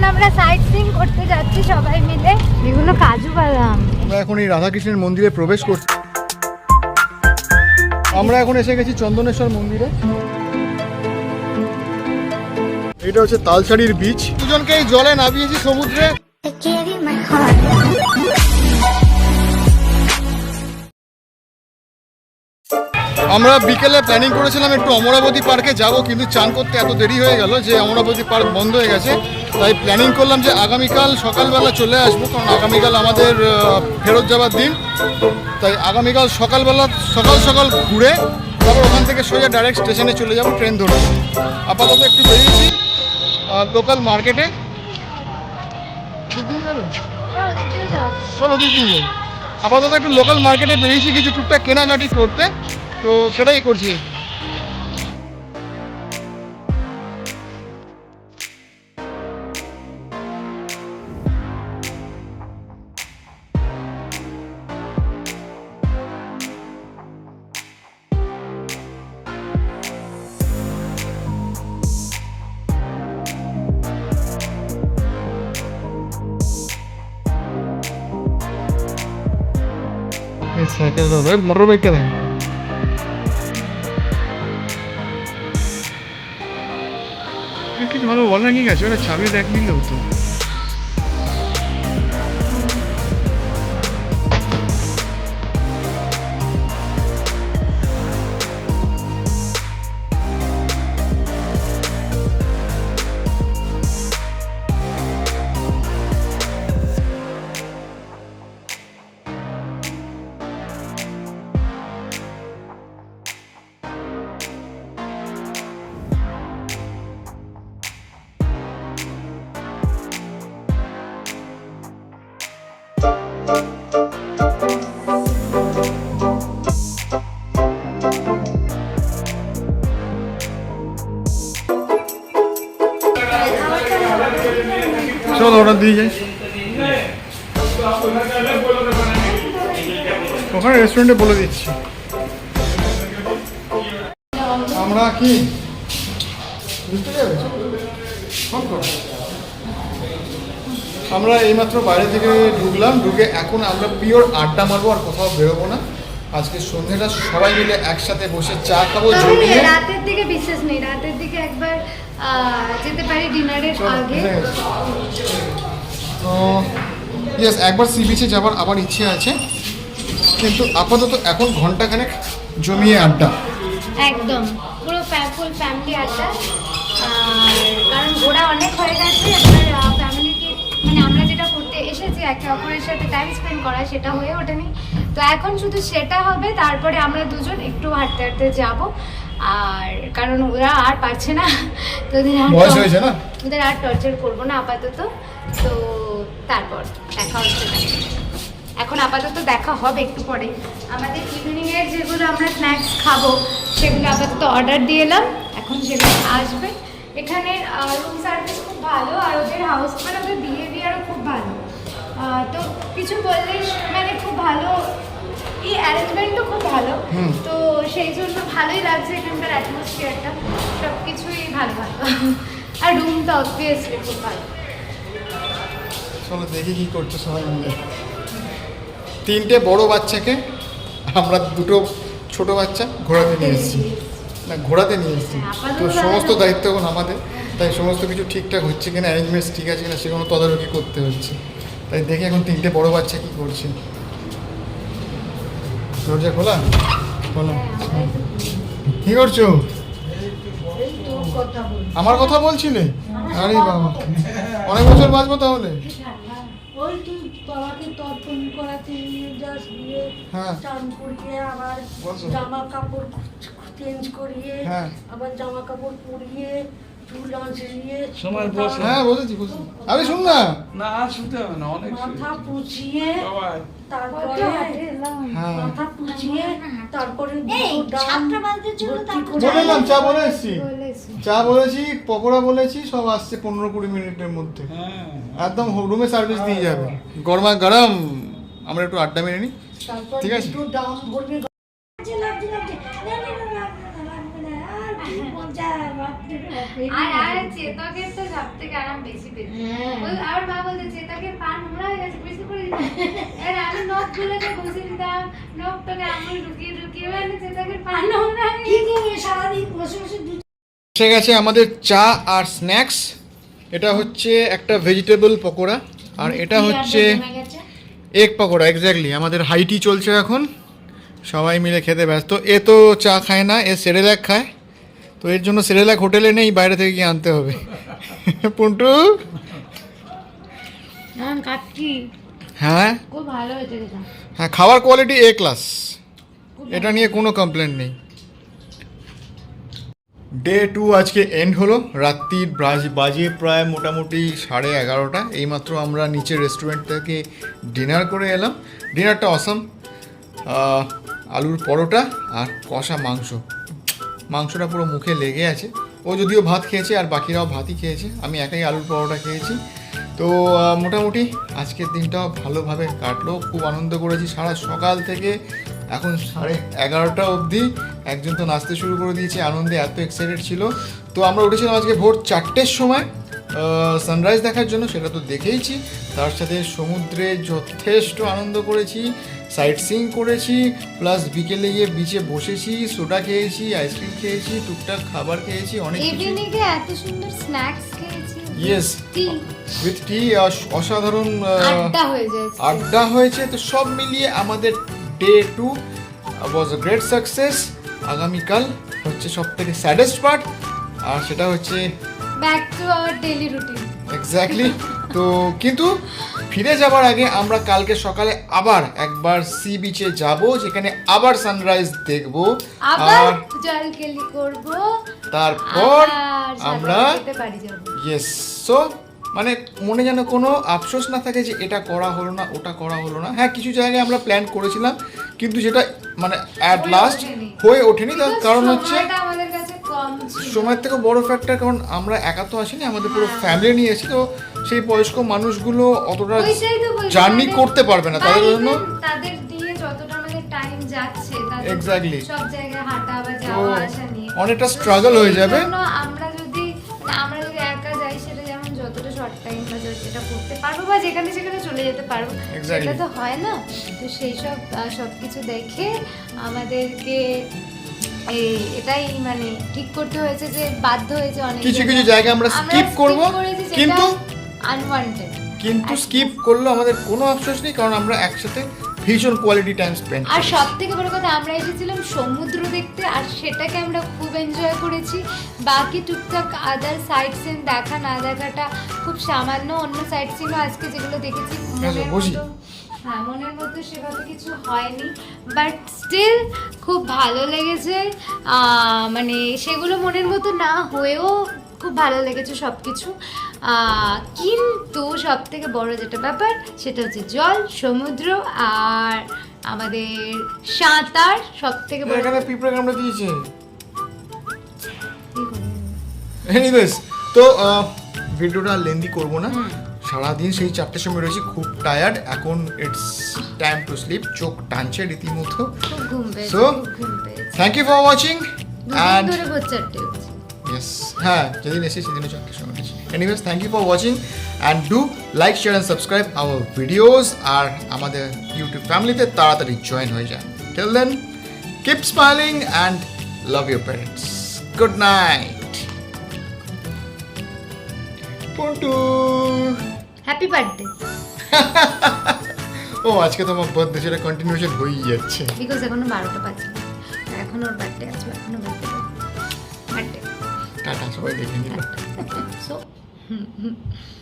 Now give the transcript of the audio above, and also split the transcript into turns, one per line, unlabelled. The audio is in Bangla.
এখন আমরা সাইট সিং করতে যাচ্ছি সবাই মিলে। এগুলো কাজু বাদাম।
আমরা এখন এই রাধাকৃষ্ণের মন্দিরে প্রবেশ করছি। আমরা এখন এসে গেছি চন্দনেশ্বর মন্দিরে। এটা হচ্ছে তালসাড়ির বীচ দুজনকে এই জলে নামিয়েছি সমুদ্রে। আমরা বিকেলে প্ল্যানিং করেছিলাম একটু অমরাবতী পার্কে যাব, কিন্তু চান করতে এত দেরি হয়ে গেল যে অমরাবতী পার্ক বন্ধ হয়ে গেছে। তাই প্ল্যানিং করলাম যে আগামীকাল সকালবেলা চলে আসব, কারণ আগামীকাল আমাদের ফেরত যাওয়ার দিন। তাই আগামীকাল সকালবেলা, সকাল সকাল ঘুরে তারপর ওখান থেকে সোজা ডাইরেক্ট স্টেশনে চলে যাব ট্রেন ধরে। আপাতত একটু বেরিয়েছি লোকাল মার্কেটে আপাতত একটু লোকাল মার্কেটে বেরিয়েছি, কিছু টুকটাক কেনাকাটি করতে। তো সেটাই করছি সাইকেল মোটর বাইকটা দেন কিছু ভালো বল না কি গেছে ওটা ছাবি দেখ নিলেও তো। চলো অর্ডার দিয়ে যাই। ওখানে রেস্টুরেন্টে বলে দিচ্ছি। আমরা কি? বুঝতে যাবে। আমরা এইমাত্র বাইরে থেকে ঢুকলাম ঢুকে এখন আমরা পিওর আড্ডা মারবো আর কোথাও বেরোবো না। আজকে সন্ধ্যেটা সবাই মিলে একসাথে বসে চা খাব জমিয়ে
রাতের দিকে বিশেষ নেই রাতের দিকে একবার যেতে পারি ডিনারের আগে।
তো ইয়েস একবার সি বিচে যাবার আবার ইচ্ছে আছে কিন্তু আপাতত এখন ঘন্টাখানেক জমিয়ে আড্ডা।
একদম পুরো ফুল ফ্যামিলি আড্ডা। কারণ ঘোরা অনেক হয়ে গেছে মানে আমরা যেটা করতে এসেছি একে অপরের সাথে টাইম স্পেন্ড করা সেটা হয়ে ওঠেনি। তো এখন শুধু সেটা হবে তারপরে আমরা দুজন একটু হাঁটতে হাঁটতে যাব। আর কারণ ওরা আর পারছে না। তো ওদের আর ওদের আর টর্চার করব না আপাতত। তো তারপর দেখা হচ্ছে এখন আপাতত দেখা হবে একটু পরে। আমাদের ইভিনিং এর যেগুলো আমরা স্ন্যাক্স খাব সেগুলো আপাতত অর্ডার দিয়ে এলাম। এখন সেগুলো আসবে। এখানে রুম সার্ভিস খুব ভালো আর ওদের হাউস মানে তো কিছু বললে মানে খুব ভালো এই অ্যারেঞ্জমেন্টও খুব ভালো। তো সেই জন্য ভালোই লাগছে এখানকার অ্যাটমসফিয়ারটা সব কিছুই ভালো ভালো। আর রুমটা অবভিয়াসলি খুব ভালো।
চলো দেখি কি করছে সবাই মিলে। তিনটে বড় বাচ্চাকে আমরা দুটো ছোট বাচ্চা ঘোরাতে নিয়ে এসেছি। না ঘোরাতে নিয়ে এসেছি।
হ্যাঁ,
তো সমস্ত দায়িত্ব এখন আমাদের। তাই সমস্ত কিছু ঠিকঠাক হচ্ছে কিনা অ্যারেঞ্জমেন্টস ঠিক আছে কিনা সেগুলো তদারকি করতে হচ্ছে। তাই দেখি এখন তিনটে বড় বাচ্চা কি করছে। দরজা খোলা? বলো কি করছ? আমার কথা বলছিলে? আরে বাবা। অনেক বছর বাঁচবো তাহলে?
ওই তুই বাবাকে তর্পণ করাতে নিয়ে যাস গিয়ে
হ্যাঁ।
চান করিয়ে আবার জামা কাপড় চেঞ্জ করিয়ে
হ্যাঁ।
আবার জামা কাপড় পরিয়ে
সময় বসে।
হ্যাঁ আরে শুন না।
না আর শুতে হবে না অনেক
মাথা
শুয়েছি।
তারপরে
হ্যাঁ।
মাথা তারপরে
বলেছি।
চা বলেছি পকোড়া বলেছি সব আসছে পনেরো কুড়ি মিনিটের মধ্যে।
হ্যাঁ।
একদম রুমে সার্ভিস দিয়ে যাবে। গরমা গরম আমরা একটু আড্ডা মেরে নিই। ঠিক আছে।
দুটো ডাম ভরবে লাগছে লাগছে লাগছে না, না, না, লাগবে না, লাগবে না, আর
আর চেতকের তো সব থেকে আরাম বেশি
হ্যাঁ।
আর মা বলতে চেতকের পা নোংরা হয়ে গেছে বেশি করে দিতাম আমি নখ গুলোকে ঘষে দিতাম নখটাকে আঙুল ঢুকিয়ে ঢুকিয়ে মানে চেতকের পা নোংরা
কি করবে? সারাদিন বসে বসে
এসে গেছে আমাদের চা আর স্ন্যাক্স। এটা হচ্ছে একটা ভেজিটেবল পকোড়া আর এটা হচ্ছে। এগ পকোড়া এক্স্যাক্টলি আমাদের হাইটি চলছে এখন। সবাই মিলে খেতে ব্যস্ত। এ তো চা খায় না এ সেরেলাক খায়। তো এর জন্য সেরেলাক হোটেলে নেই বাইরে থেকে গিয়ে আনতে হবে। পুন্টু? হ্যাঁ। হ্যাঁ খাওয়ার কোয়ালিটি এ ক্লাস এটা নিয়ে কোনো কমপ্লেন নেই। ডে টু আজকে এন্ড হলো। রাত্রির ব্রাজ- বাজে প্রায় মোটামুটি সাড়ে এগারোটা। এইমাত্র আমরা নিচের রেস্টুরেন্ট থেকে ডিনার করে এলাম। ডিনারটা অসাম আলুর পরোটা আর কষা মাংস। মাংসটা পুরো মুখে লেগে আছে। ও যদিও ভাত খেয়েছে আর বাকিরাও ভাতই খেয়েছে। আমি একাই আলুর পরোটা খেয়েছি। তো মোটামুটি আজকের দিনটাও ভালোভাবে কাটলো। খুব আনন্দ করেছি। সারা সকাল থেকে এখন সাড়ে এগারোটা অবধি একজন তো নাচতে শুরু করে দিয়েছে। আনন্দে এত এক্সাইটেড ছিল। তো আমরা উঠেছিলাম আজকে ভোর চারটের সময়। সানরাইজ দেখার জন্য সেটা তো দেখেইছি। তার সাথে সমুদ্রে যথেষ্ট আনন্দ করেছি সাইট সিং করেছি প্লাস বিকেলে গিয়ে বিচে বসেছি সোডা খেয়েছি আইসক্রিম খেয়েছি টুকটাক খাবার খেয়েছি অনেক কিছু।
এত সুন্দর স্ন্যাক্স খেয়েছি।
ইয়েস উইথ টি অসাধারণ
আড্ডা
আড্ডা হয়েছে তো সব মিলিয়ে আমাদের day two was a great success আগামীকাল হচ্ছে সব থেকে স্যাডেস্ট পার্ট আর সেটা হচ্ছে
back to our daily routine
exactly তো কিন্তু ফিরে যাবার আগে আমরা কালকে সকালে আবার একবার সি বিচে যাব যেখানে আবার সানরাইজ দেখব।
আবার
আর
জল কেলি করব।
তারপর আমরা ইয়েস সো মানে মনে যেন কোনো আফসোস না থাকে যে এটা করা হলো না ওটা করা হলো না। হ্যাঁ কিছু জায়গায় আমরা প্ল্যান করেছিলাম কিন্তু যেটা মানে অ্যাট লাস্ট। হয়ে ওঠেনি তার কারণ হচ্ছে সময়ের থেকে বড় ফ্যাক্টর কারণ আমরা একা তো আসিনি আমাদের পুরো। ফ্যামিলি নিয়ে এসেছি তো সেই বয়স্ক মানুষগুলো অতটা জার্নি করতে পারবে না তাদের জন্য
তাদের দিয়ে যতটা আমাদের টাইম যাচ্ছে
Exactly.
সব জায়গায় হাঁটা বা যাওয়া আসা নিয়ে
অনেকটা struggle হয়ে যাবে।
আমরা যদি আমরা যদি একা যাই সেটা যেমন যতটা শর্ট টাইম বা যেটা করতে পারব বা যেখানে সেখানে চলে যেতে পারব. সেটা তো হয় না তো সেই সব সব কিছু দেখে আমাদেরকে এই এটাই মানে ঠিক করতে হয়েছে যে বাধ্য হয়েছে অনেক
কিছু কিছু জায়গা আমরা skip করব, কিন্তু
আনওয়ান্টেড
কিন্তু স্কিপ করলেও আমাদের কোনো আফসোস নেই কারণ আমরা একসাথে ভীষণ কোয়ালিটি টাইম স্পেন্ড
আর সব থেকে বড় কথা আমরা এসেছিলাম সমুদ্র দেখতে আর সেটাকে আমরা খুব এনজয় করেছি। বাকি টুকটাক আদার সাইট সিন দেখা না দেখাটা খুব সামান্য অন্য সাইট সিনও আজকে যেগুলো দেখেছি মনের
বুঝি।
মতো। মনের মতো সেভাবে কিছু হয়নি বাট স্টিল খুব ভালো লেগেছে। মানে সেগুলো মনের মতো না হয়েও খুব ভালো লেগেছে সব কিছু কিন্তু সব থেকে বড় যেটা ব্যাপার সেটা হচ্ছে জল সমুদ্র আর আমাদের সাঁতার সব থেকে বড়
এখানে পিঁপড়ে কামড়ে দিয়েছে? এনিওয়েজ তো ভিডিওটা লেন্দি করব না। সারাদিন সেই চারটের সময় রয়েছি খুব টায়ার্ড এখন ইটস টাইম টু স্লিপ চোখ টানছে রীতিমতো।
খুব
thank you for watching and yes হ্যাঁ যেদিন এসে সেদিনও চারটের সময় রয়েছি anyways thank you for watching and do like share and subscribe our videos আর আমাদের ইউটিউব ফ্যামিলিতে তাড়াতাড়ি জয়েন হয়ে যান। Till then keep smiling and love your parents good night
happy birthday
ও আজকে তো আমার বার্থডে সেটা কন্টিনিউশন হয়েই যাচ্ছে।
বিকজ এখনও বারোটা বাজে। এখন ওর বার্থডে আছে এখনও বার্থডে বার্থডে
টাটা সবাই দেখে নিল।
সো